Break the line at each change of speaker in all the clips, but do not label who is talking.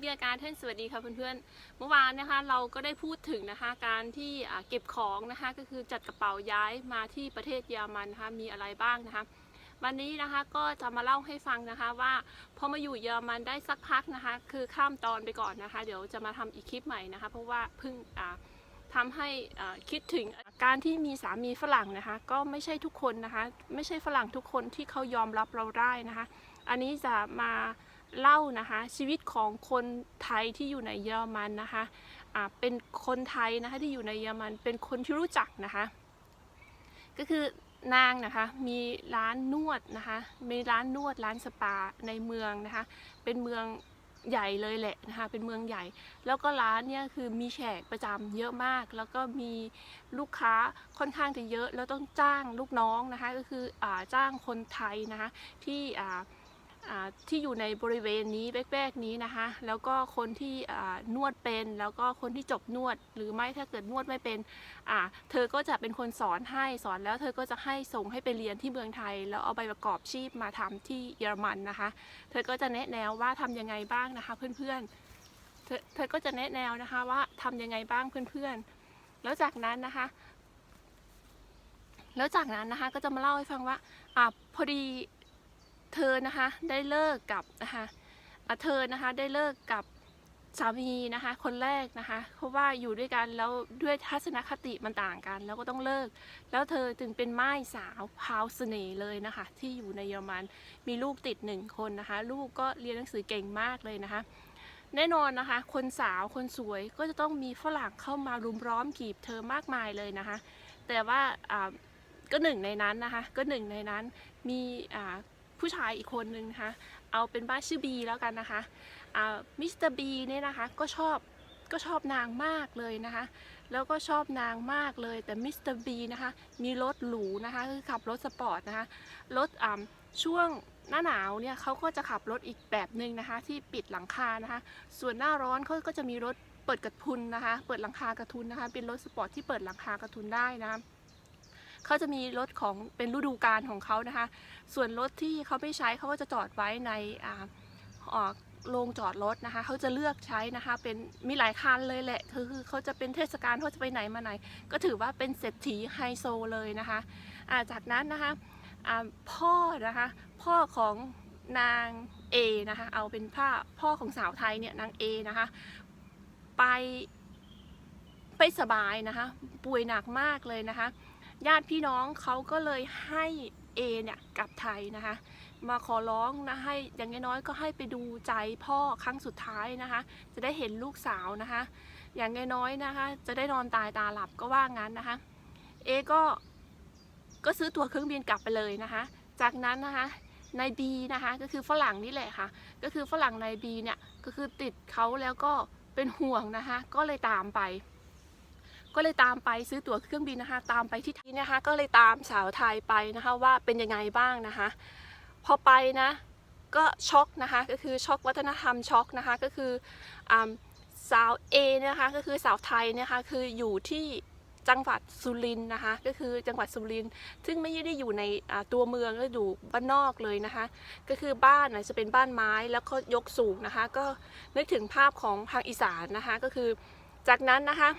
เบียร์การเทนสวัสดีค่ะเพื่อนๆ เมื่อวานนะคะเราก็ได้พูดถึงนะคะการที่เก็บของนะคะก็คือจัดกระเป๋าย้ายมาที่ประเทศเยอรมันนะคะมีอะไรบ้างนะคะวันนี้นะคะก็จะมาเล่าให้ฟังนะคะว่าพอมาอยู่เยอรมันได้สักพักนะคะ คือข้ามตอนไปก่อนนะคะ เดี๋ยวจะมาทำอีกคลิปใหม่นะคะ เพราะว่าเพิ่งอ่าทำให้คิดถึงการที่มีสามีฝรั่งนะคะ ก็ไม่ใช่ทุกคนนะคะ ไม่ใช่ฝรั่งทุกคนที่เขายอมรับเราได้นะคะ อันนี้จะมา เล่านะคะ ชีวิตของคนไทยที่อยู่ในเยอรมันนะคะอ่าเป็นคนไทยนะคะที่อยู่ในเยอรมันเป็นคนที่รู้จักนะคะ ก็คือนางนะคะมีร้านนวดนะคะมีร้านนวดร้านสปาในเมืองนะคะ เป็นเมืองใหญ่เลยแหละนะคะ เป็นเมืองใหญ่ แล้วก็ร้านเนี่ยคือมีแขกประจำเยอะมาก แล้วก็มีลูกค้าค่อนข้างจะเยอะ แล้วต้องจ้างลูกน้องนะคะ ก็คืออจ้างคนไทยนะคะที่อ่า ที่อยู่ในบริเวณนี้แวกๆนี้นะคะ แล้วก็คนที่นวดเป็น แล้วก็คนที่จบนวด หรือไม่ถ้าเกิดนวดไม่เป็นเธอก็จะเป็นคนสอนให้สอนแล้วเธอก็จะให้ส่งให้ไปเรียนที่เมืองไทย แล้วเอาใบประกอบชีพมาทำที่เยอรมันนะคะ เธอก็จะแนะแนวว่าทำยังไงบ้างนะคะเพื่อนๆเธอเธอก็จะแนะแนวนะคะว่าทำยังไงบ้างเพื่อนๆ แล้วจากนั้นนะคะแล้วจากนั้นนะคะก็จะมาเล่าให้ฟังว่าอ่าพอดี เธอนะคะได้เลิกกับนะคะเธอนะคะได้เลิกกับสามีนะคะคนแรกนะคะเพราะว่าอยู่ด้วยกันแล้วด้วยทัศนคติมันต่างกัน แล้วก็ต้องเลิก แล้วเธอจึงเป็นไม้สาวพาวเสน่ห์เลยนะคะ ที่อยู่ในเยอรมันมีลูกติดหนึ่งคนนะคะ ลูกก็เรียนหนังสือเก่งมากเลยนะคะ แน่นอนนะคะ คนสาวคนสวยก็จะต้องมีฝรั่งเข้ามารุมร้อมกีบเธอมากมายเลยนะคะ แต่ว่าอ่าก็หนึ่งในนั้นนะคะ ก็หนึ่งในนั้นมีอ่า ผู้ชายอีกคนนึงนะคะ เอาเป็นบ้านชื่อบีแล้วกันนะคะอ่ามิสเตอร์บีเนี่ยนะคะก็ชอบก็ชอบนางมากเลยนะคะ แล้วก็ชอบนางมากเลย แต่มิสเตอร์บีนะคะ มีรถหรูนะคะคือขับรถสปอร์ตนะคะ รถอ่าช่วงหน้าหนาวเนี่ยเขาก็จะขับรถอีกแบบหนึ่งนะคะ ที่ปิดหลังคานะคะ ส่วนหน้าร้อนเขาก็จะมีรถเปิดกระทุนนะคะ เปิดหลังคากระทุนนะคะ เป็นรถสปอร์ตที่เปิดหลังคากระทุนได้นะคะ เขาจะมีรถของเป็นฤดูกาลของเขานะคะ ส่วนรถที่เขาไม่ใช้เขาก็จะจอดไว้ในอ่าอ่าโรงจอดรถนะคะเขาจะเลือกใช้นะคะเป็นมีหลายคันเลยแหละคือคือเขาจะเป็นเทศกาลเขาจะไปไหนมาไหน ก็ถือว่าเป็นเศรษฐีไฮโซเลยนะคะอ่าจากนั้นนะคะพ่อนะคะพ่อของนางเอนะคะเอาเป็นพ่อพ่อของสาวไทยเนี่ยนางเอนะคะไปไปสบายนะคะป่วยหนักมากเลยนะคะ ญาติพี่น้องเขาก็เลยให้เอเนี่ยกลับไทยนะคะ มาขอร้องนะให้อย่างน้อยๆก็ให้ไปดูใจพ่อครั้งสุดท้ายนะคะ จะได้เห็นลูกสาวนะคะ อย่างน้อยๆนะคะ จะได้นอนตายตาหลับก็ว่างั้นนะคะ เอก็ก็ซื้อตั๋วเครื่องบินกลับไปเลยนะคะ จากนั้นนะคะนายบีนะคะก็คือฝรั่งนี่แหละค่ะ ก็คือฝรั่งนายบีเนี่ยก็คือติดเขาแล้วก็เป็นห่วงนะคะ ก็เลยตามไป ก็เลยตามไปซื้อตั๋วเครื่องบินนะคะ ตามไปที่ที่นะคะ ก็เลยตามสาวไทยไปนะคะว่าเป็นยังไงบ้างนะคะ พอไปนะ ก็ช็อกนะคะ ก็คือช็อกวัฒนธรรมช็อกนะคะ ก็คืออสาวเอนะคะ ก็คือสาวไทยนะคะ คืออยู่ที่จังหวัดสุรินทร์นะคะ ก็คือจังหวัดสุรินทร์ซึ่งไม่ได้อยู่ในตัวเมืองก็อยู่บ้านนอกเลยนะคะ ก็คือบ้านจะเป็นบ้านไม้แล้วก็ยกสูงนะคะ ก็นึกถึงภาพของทางอีสานนะคะ ก็คือจากนั้นนะคะ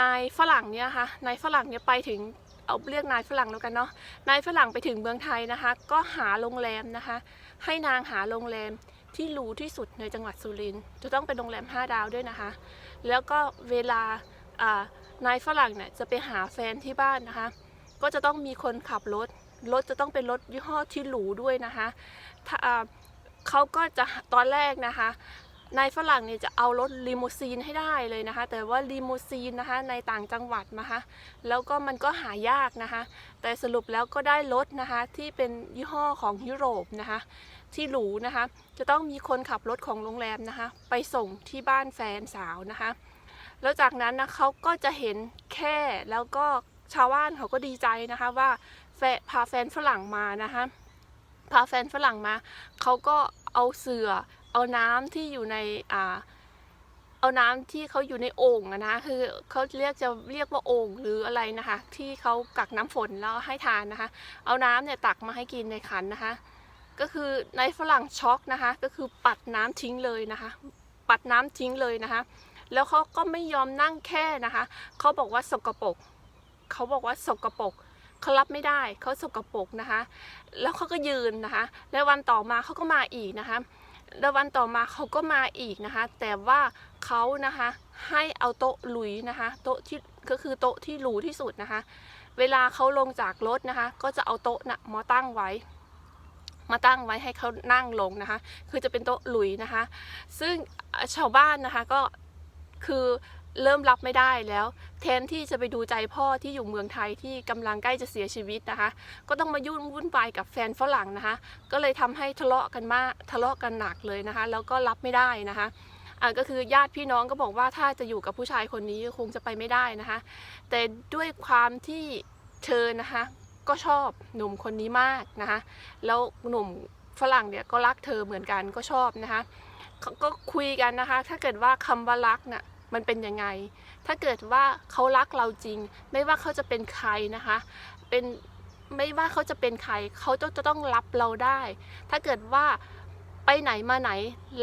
นายฝรั่งเนี่ยนะคะนายฝรั่งเนี่ยไปถึงเอาเรียกนายฝรั่งแล้วกันเนาะนายฝรั่งไปถึงเมืองไทยนะคะ ก็หาโรงแรมนะคะ ให้นางหาโรงแรมที่หรูที่สุดในจังหวัดสุรินทร์จะต้องเป็นโรงแรม 5 ดาวด้วยนะคะ แล้วก็เวลาานายฝรั่งเนี่ยจะไปหาแฟนที่บ้านนะคะ ก็จะต้องมีคนขับรถรถจะต้องเป็นรถยี่ห้อที่หรูด้วยนะคะเขาก็จะตอนแรกนะคะ นายฝรั่งเนี่ยจะเอารถลีมูซีนให้ได้เลยนะคะ แต่ว่าลีมูซีนนะคะในต่างจังหวัดนะคะแล้วก็มันก็หายากนะคะ แต่สรุปแล้วก็ได้รถนะคะที่เป็นยี่ห้อของยุโรปนะคะที่หรูนะคะ จะต้องมีคนขับรถของโรงแรมนะคะ ไปส่งที่บ้านแฟนสาวนะคะ แล้วจากนั้นนะเขาก็จะเห็นแค่แล้วก็ชาวบ้านเขาก็ดีใจนะคะว่าแฟพาแฟนฝรั่งมานะคะพาแฟนฝรั่งมาเขาก็เอาเสือ เอาน้ำที่อยู่ในอ่าเอาน้ำที่เขาอยู่ในโอ่งนะคือเขาเรียกจะเรียกว่าโอ่งหรืออะไรนะคะ ที่เขากักน้ำฝนแล้วให้ทานนะคะ เอาน้ำเนี่ยตักมาให้กินในขันนะคะ ก็คือในฝรั่งช็อกนะคะ ก็คือปัดน้ำทิ้งเลยนะคะ ปัดน้ำทิ้งเลยนะคะ แล้วเขาก็ไม่ยอมนั่งแค่นะคะเขาบอกว่าสกปรกเขาบอกว่าสกปรกเขารับไม่ได้เขาสกปรกนะคะ แล้วเขาก็ยืนนะคะ แล้ววันต่อมาเขาก็มาอีกนะคะ แล้ววันต่อมาเขาก็มาอีกนะคะ แต่ว่าเขานะคะให้เอาโต๊ะหลุยนะคะ โต๊ะที่ก็คือโต๊ะที่หรูที่สุดนะคะ เวลาเขาลงจากรถนะคะ ก็จะเอาโต๊ะนะ่ะมาตั้งไว้ มาตั้งไว้ให้เขานั่งลงนะคะ คือจะเป็นโต๊ะหลุยนะคะ ซึ่งชาวบ้านนะคะก็คือเริ่มรับไม่ได้แล้ว แทนที่จะไปดูใจพ่อที่อยู่เมืองไทยที่กำลังใกล้จะเสียชีวิตนะคะ ก็ต้องมายุ่นวุ่นวายกับแฟนฝรั่งนะคะ ก็เลยทำให้ทะเลาะกันมากทะเลาะกันหนักเลยนะคะ แล้วก็รับไม่ได้นะคะอ่าก็คือญาติพี่น้องก็บอกว่าถ้าจะอยู่กับผู้ชายคนนี้คงจะไปไม่ได้นะคะ แต่ด้วยความที่เธอนะคะ ก็ชอบหนุ่มคนนี้มากนะคะ แล้วหนุ่มฝรั่งเนี่ยก็รักเธอเหมือนกันก็ชอบนะคะก็คุยกันนะคะ ถ้าเกิดว่าคำว่ารักน่ะ มันเป็นยังไง ถ้าเกิดว่าเขารักเราจริง ไม่ว่าเขาจะเป็นใครนะคะ เป็นไม่ว่าเขาจะเป็นใครเขาจะต้องรับเราได้ ถ้าเกิดว่าไปไหนมาไหน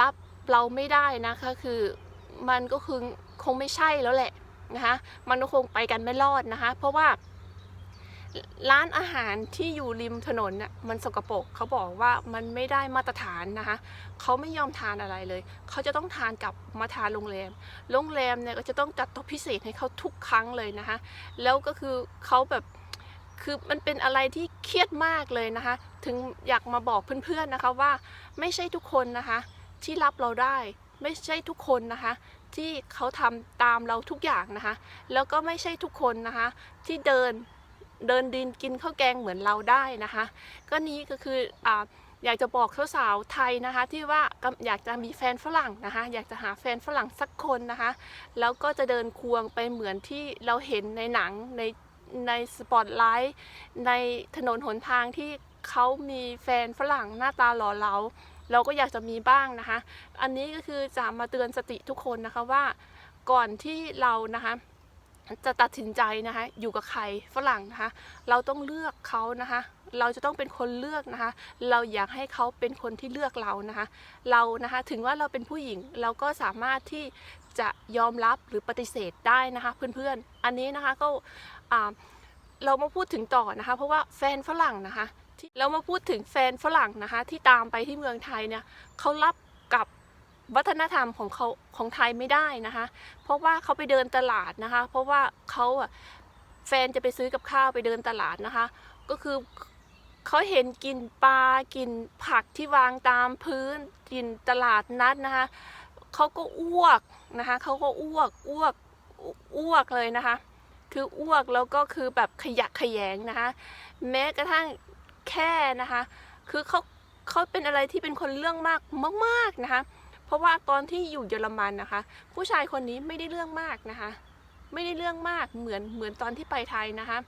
รับเราไม่ได้นะคะคือมันก็คือคงไม่ใช่แล้วแหละนะคะมันก็คงไปกันไม่รอดนะคะ เพราะว่า ร้านอาหารที่อยู่ริมถนนน่ะมันสกปรกเขาบอกว่ามันไม่ได้มาตรฐานนะคะเขาไม่ยอมทานอะไรเลย เขาจะต้องทานกับมาทานโรงแรม โรงแรมเนี่ยก็จะต้องจัดโต๊ะพิเศษให้เขาทุกครั้งเลยนะคะแล้วก็คือเขาแบบคือมันเป็นอะไรที่เครียดมากเลยนะคะ ถึงอยากมาบอกเพื่อนๆนะคะว่าไม่ใช่ทุกคนนะคะที่รับเราได้ไม่ใช่ทุกคนนะคะ ที่เขาทำตามเราทุกอย่างนะคะ แล้วก็ไม่ใช่ทุกคนนะคะ ที่เดิน เดินดินกินข้าวแกงเหมือนเราได้นะคะ ก็นี้ก็คืออ่าอยากจะบอกสาวๆไทยนะคะที่ว่าอยากจะมีแฟนฝรั่งนะคะ อยากจะหาแฟนฝรั่งสักคนนะคะ แล้วก็จะเดินควงไปเหมือนที่เราเห็นในหนังในในสปอตไลท์ในถนนหนทางที่เขามีแฟนฝรั่งหน้าตาหล่อเหลาเราก็อยากจะมีบ้างนะคะ อันนี้ก็คือจะมาเตือนสติทุกคนนะคะว่าก่อนที่เรานะคะ จะตัดสินใจนะคะอยู่กับใครฝรั่งนะคะเราต้องเลือกเขานะคะเราจะต้องเป็นคนเลือกนะคะ เราอยากให้เขาเป็นคนที่เลือกเรานะคะ เรานะคะถึงว่าเราเป็นผู้หญิงเราก็สามารถที่จะยอมรับหรือปฏิเสธได้นะคะเพื่อนๆ อันนี้นะคะก็เรามาพูดถึงต่อนะคะ เพราะว่าแฟนฝรั่งนะคะที่เรามาพูดถึงแฟนฝรั่งนะคะที่ตามไปที่เมืองไทยเนี่ยเขารับกับ วัฒนธรรมของเขาของไทยไม่ได้นะคะ เพราะว่าเขาไปเดินตลาดนะคะ เพราะว่าเขาอะแฟนจะไปซื้อกับข้าวไปเดินตลาดนะคะ ก็คือเขาเห็นกินปลากินผักที่วางตามพื้นกินตลาดนัดนะคะเขาก็อ้วกนะคะเขาก็อ้วกอ้วกอ้วกเลยนะคะ คืออ้วกแล้วก็คือแบบขยะแขยงนะคะ แม้กระทั่งแค่นะคะ คือเขาเขาเป็นอะไรที่เป็นคนเรื่องมากมากๆนะคะ ราะว่าตอนที่อยู่เยอรมันนะคะ ผู้ชายคนนี้ไม่ได้เรื่องมากนะคะ ไม่ได้เรื่องมากเหมือนเหมือนตอนที่ไปไทยนะคะ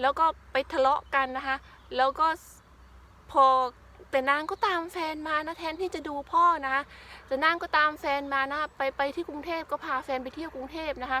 แล้วก็ไปทะเลาะกันนะคะ แล้วก็พอแต่นางก็ตามแฟนมานะแทนที่จะดูพ่อนะคะแต่นางก็ตามแฟนมานะไปไปที่กรุงเทพก็พาแฟนไปเที่ยวกรุงเทพนะคะ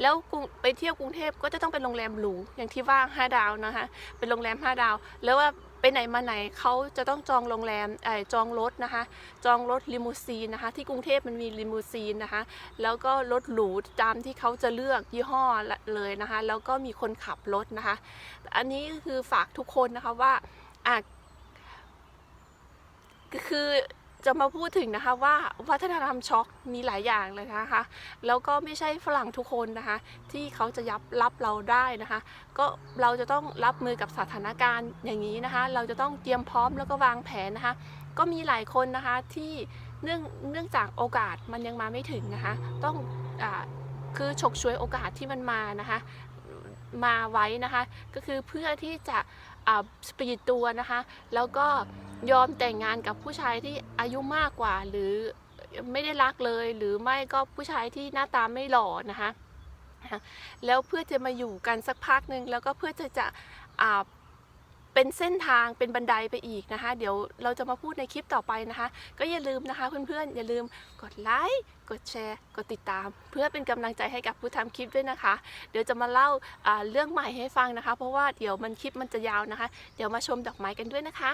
แล้วไปเที่ยวกรุงเทพก็จะต้องเป็นโรงแรมหรูอย่างที่ว่าห้าดาวนะคะเป็นโรงแรมห้าดาว แล้วว่า ไปไหนมาไหนเขาจะต้องจองโรงแรมอจองรถนะคะ จองรถลิมูซีนนะคะ ที่กรุงเทพมันมีลิมูซีนนะคะ แล้วก็รถหรูตามที่เขาจะเลือกยี่ห้อเลยนะคะ แล้วก็มีคนขับรถนะคะ อันนี้คือฝากทุกคนนะคะว่าอะคือ จะมาพูดถึงนะคะว่าวัฒนธรรมช็อกมีหลายอย่างเลยนะคะ แล้วก็ไม่ใช่ฝรั่งทุกคนนะคะ ที่เขาจะยับรับเราได้นะคะ ก็เราจะต้องรับมือกับสถานการณ์อย่างนี้นะคะ เราจะต้องเตรียมพร้อมแล้วก็วางแผนนะคะ ก็มีหลายคนนะคะที่เนื่องเนื่องจากโอกาสมันยังมาไม่ถึงนะคะ ต้องอคือฉกฉวยโอกาสที่มันมานะคะ มาไว้นะคะ ก็คือเพื่อที่จะอ่าสปีดตัวนะคะ แล้วก็ ยอมแต่งงานกับผู้ชายที่อายุมากกว่า หรือไม่ได้รักเลย หรือไม่ก็ผู้ชายที่หน้าตาไม่หล่อนะคะแล้วเพื่อจะมาอยู่กันสักพักหนึ่งแล้วก็เพื่อจะจะเป็นเส้นทางเป็นบันไดไปอีกนะคะ เดี๋ยวเราจะมาพูดในคลิปต่อไปนะคะ ก็อย่าลืมนะคะเพื่อนๆ อย่าลืมกดไลค์กดแชร์ กดติดตาม เพื่อเป็นกำลังใจให้กับผู้ทำคลิปด้วยนะคะ เดี๋ยวจะมาเล่าเรื่องใหม่ให้ฟังนะคะ เพราะว่าเดี๋ยวมันคลิปมันจะยาวนะคะ เดี๋ยวมาชมดอกไม้กันด้วยนะคะ